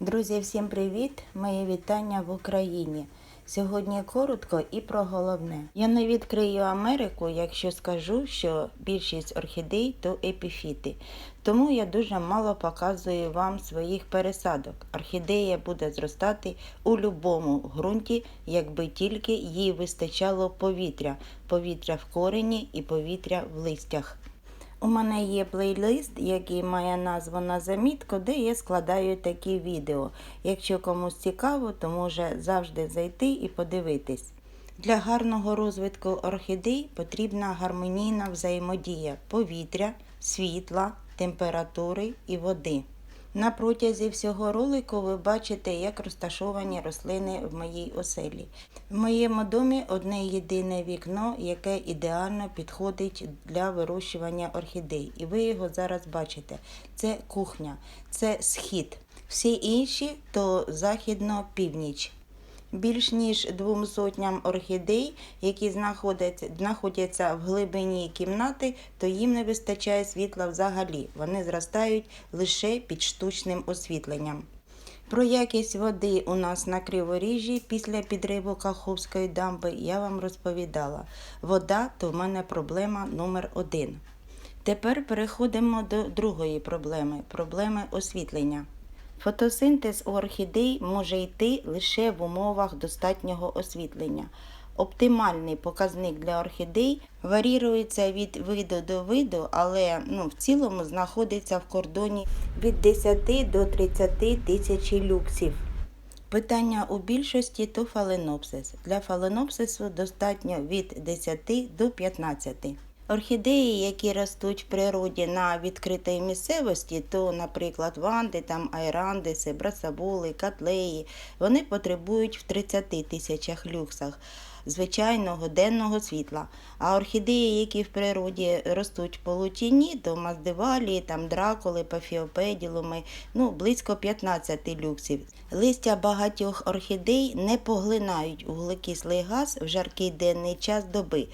Друзі, всім привіт! Мої вітання в Україні. Сьогодні коротко і про головне. Я не відкрию Америку, якщо скажу, що більшість орхідей то епіфіти. Тому я дуже мало показую вам своїх пересадок. Орхідея буде зростати у будь-якому ґрунті, якби тільки їй вистачало повітря, повітря в корені і повітря в листях. У мене є плейлист, який має назву на замітку, де я складаю такі відео. Якщо комусь цікаво, то може завжди зайти і подивитись. Для гарного розвитку орхідей потрібна гармонійна взаємодія повітря, світла, температури і води. На протязі всього ролику ви бачите, як розташовані рослини в моїй оселі. В моєму домі одне єдине вікно, яке ідеально підходить для вирощування орхідей. І ви його зараз бачите. Це кухня, це схід. Всі інші то західно-північ. Більш ніж двом сотням орхідей, які знаходяться, в глибині кімнати, то їм не вистачає світла взагалі. Вони зростають лише під штучним освітленням. Про якість води у нас на Криворіжжі після підриву Каховської дамби я вам розповідала. Вода то в мене проблема номер один. Тепер переходимо до другої проблеми проблеми освітлення. Фотосинтез у орхідей може йти лише в умовах достатнього освітлення. Оптимальний показник для орхідей варірується від виду до виду, але ну, в цілому знаходиться в кордоні від 10 до 30 тисяч люксів. Питання у більшості то фаленопсис. Для фаленопсису достатньо від 10 до 15. Орхідеї, які ростуть в природі на відкритій місцевості, то, наприклад, ванди, там айрандиси, брасабули, котлеї, вони потребують в 30 тисячах люксах звичайного денного світла. А орхідеї, які в природі ростуть в полутіні, то маздивалії, там дракули, пафіопеділуми, ну, близько 15 люксів. Листя багатьох орхідей не поглинають вуглекислий газ в жаркий денний час доби.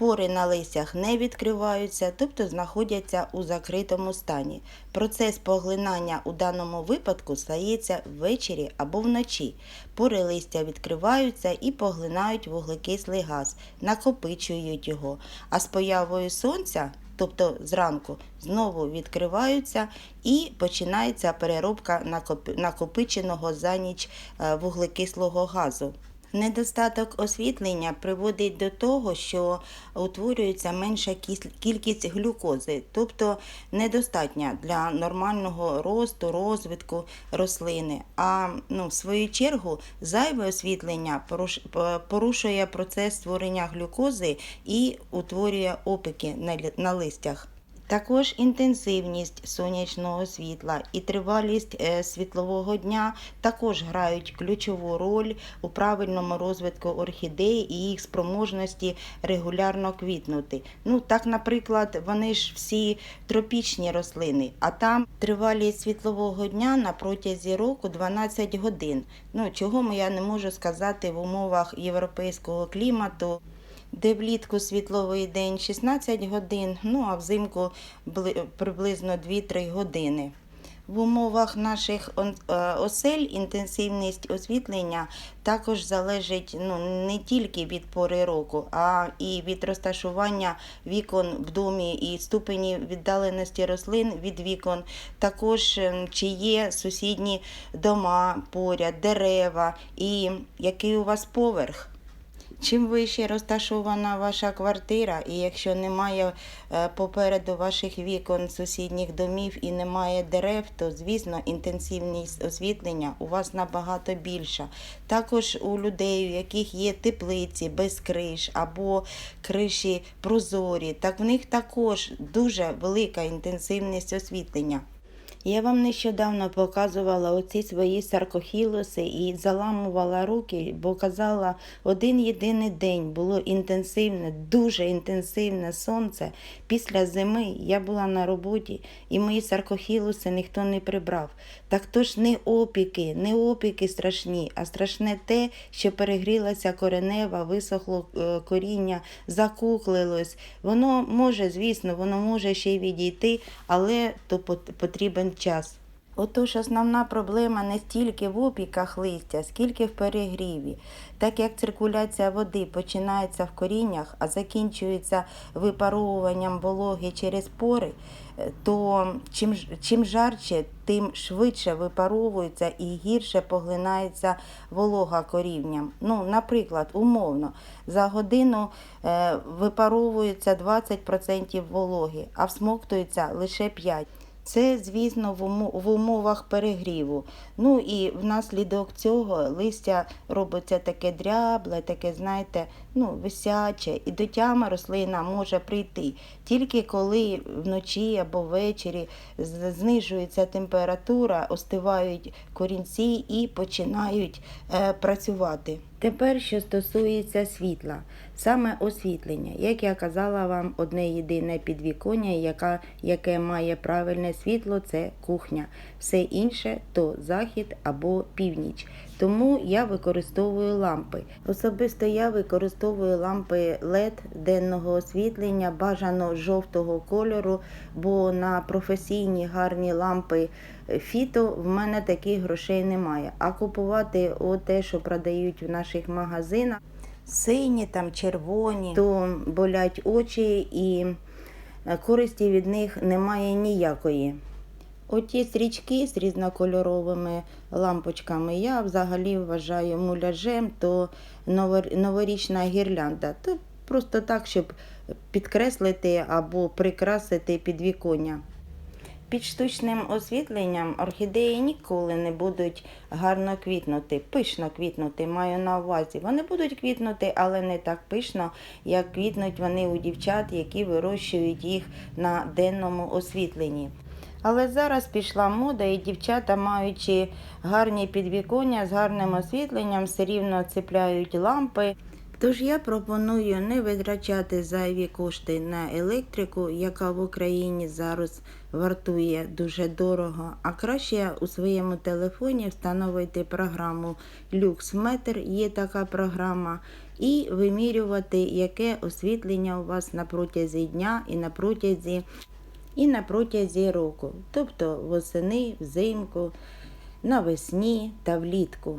Пори на листях не відкриваються, тобто знаходяться у закритому стані. Процес поглинання у даному випадку стається ввечері або вночі. Пори листя відкриваються і поглинають вуглекислий газ, накопичують його. А з появою сонця, тобто зранку, знову відкриваються і починається переробка накопиченого за ніч е, вуглекислого газу. Недостаток освітлення приводить до того, що утворюється менша кількість глюкози, тобто недостатня для нормального росту, розвитку рослини. А ну, в свою чергу зайве освітлення порушує процес створення глюкози і утворює опики на листях. Також інтенсивність сонячного світла і тривалість е, світлового дня також грають ключову роль у правильному розвитку орхідеї і їх спроможності регулярно квітнути. Ну так, наприклад, вони ж всі тропічні рослини, а там тривалість світлового дня на протязі року 12 годин. Ну чого я не можу сказати в умовах європейського клімату де влітку світловий день 16 годин, ну а взимку приблизно 2-3 години. В умовах наших е, осель інтенсивність освітлення також залежить ну, не тільки від пори року, а і від розташування вікон в домі і ступені віддаленості рослин від вікон. Також ем, чи є сусідні дома поряд, дерева і який у вас поверх. Чим вище розташована ваша квартира, і якщо немає е, попереду ваших вікон сусідніх домів і немає дерев, то звісно інтенсивність освітлення у вас набагато більша. Також у людей, у яких є теплиці без криш або криші прозорі, так в них також дуже велика інтенсивність освітлення. Я вам нещодавно показувала оці свої саркохілоси і заламувала руки, бо казала, один єдиний день було інтенсивне, дуже інтенсивне сонце. Після зими я була на роботі, і мої саркохілоси ніхто не прибрав. Так то ж не опіки, не опіки страшні, а страшне те, що перегрілася коренева, висохло е, коріння, закуклилось. Воно може, звісно, воно може ще й відійти, але то потрібен час. Отож, основна проблема не стільки в опіках листя, скільки в перегріві. Так як циркуляція води починається в коріннях, а закінчується випаровуванням вологи через пори, е, то чим, чим жарче, тим швидше випаровується і гірше поглинається волога корінням. Ну, наприклад, умовно, за годину е, випаровується 20% вологи, а всмоктується лише 5%. Це, звісно, в, умо- умовах перегріву. Ну і внаслідок цього листя робиться таке дрябле, таке, знаєте, ну, висяче, і до тями рослина може прийти тільки коли вночі або ввечері знижується температура, остивають корінці і починають е, працювати. Тепер, що стосується світла, саме освітлення, як я казала вам, одне єдине підвіконня, яка, яке має правильне світло, це кухня. Все інше то захід або північ. Тому я використовую лампи. Особисто я використовую лампи LED денного освітлення, бажано жовтого кольору, бо на професійні гарні лампи фіто в мене таких грошей немає. А купувати те, що продають в наших магазинах, сині, там червоні, то болять очі і е, користі від них немає ніякої. Оті стрічки з різнокольоровими лампочками я взагалі вважаю муляжем, то новорічна гірлянда. То просто так, щоб підкреслити або прикрасити підвіконня. Під штучним освітленням орхідеї ніколи не будуть гарно квітнути, пишно квітнути, маю на увазі. Вони будуть квітнути, але не так пишно, як квітнуть вони у дівчат, які вирощують їх на денному освітленні. Але зараз пішла мода, і дівчата, маючи гарні підвіконня з гарним освітленням, все рівно цепляють лампи. Тож я пропоную не витрачати зайві кошти на електрику, яка в Україні зараз вартує дуже дорого, а краще у своєму телефоні встановити програму LuxMeter, є така програма, і вимірювати, яке освітлення у вас на протязі дня і на протязі, і на протязі року, тобто восени, взимку, навесні та влітку.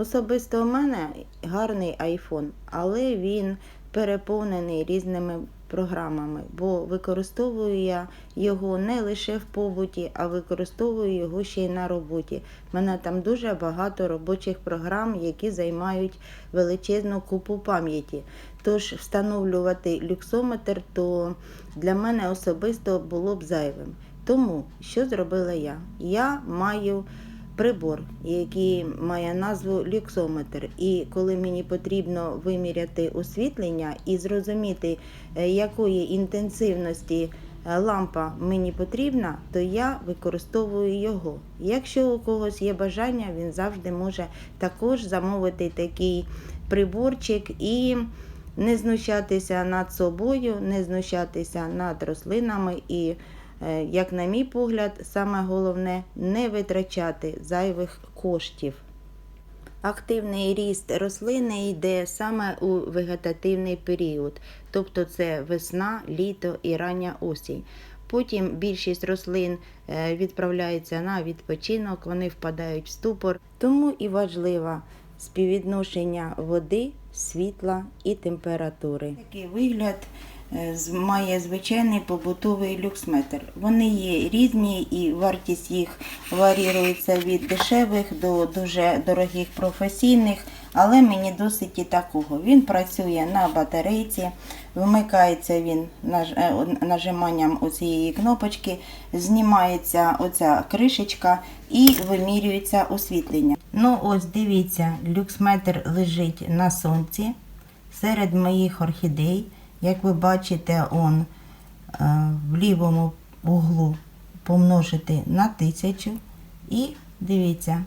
Особисто у мене гарний iPhone, але він переповнений різними програмами, бо використовую я його не лише в побуті, а використовую його ще й на роботі. У мене там дуже багато робочих програм, які займають величезну купу пам'яті. Тож встановлювати люксометр то для мене особисто було б зайвим. Тому що зробила я? Я маю прибор, який має назву люксометр. І коли мені потрібно виміряти освітлення і зрозуміти, е, якої інтенсивності е, лампа мені потрібна, то я використовую його. Якщо у когось є бажання, він завжди може також замовити такий приборчик і не знущатися над собою, не знущатися над рослинами і як на мій погляд, саме головне не витрачати зайвих коштів. Активний ріст рослини йде саме у вегетативний період, тобто це весна, літо і рання осінь. Потім більшість рослин е, відправляється на відпочинок, вони впадають в ступор. Тому і важливо співвідношення води, світла і температури. Такий вигляд е, має звичайний побутовий люксметр. Вони є різні і вартість їх варіюється від дешевих до дуже дорогих професійних, але мені досить і такого. Він працює на батарейці, вмикається він е, нажиманням оцієї кнопочки, знімається оця кришечка і вимірюється освітлення. Ну ось дивіться, люксметр лежить на сонці серед моїх орхідей. Як ви бачите, он е, в лівому углу помножити на тисячу. І дивіться.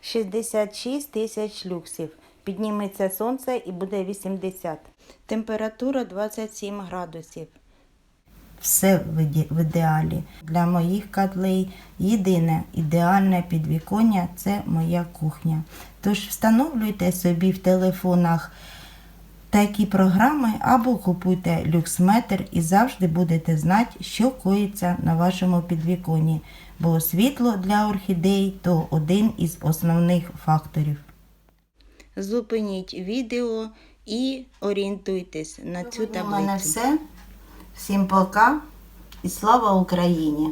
66 тисяч люксів. Підніметься сонце і буде 80. Температура 27 градусів. Все в ідеалі. Для моїх котлей єдине ідеальне підвіконня це моя кухня. Тож встановлюйте собі в телефонах такі програми або купуйте люксметр і завжди будете знати, що коїться на вашому підвіконні. бо світло для орхідей то один із основних факторів. Зупиніть відео і орієнтуйтесь на цю таблицю. У мене все. Всім пока і слава Україні!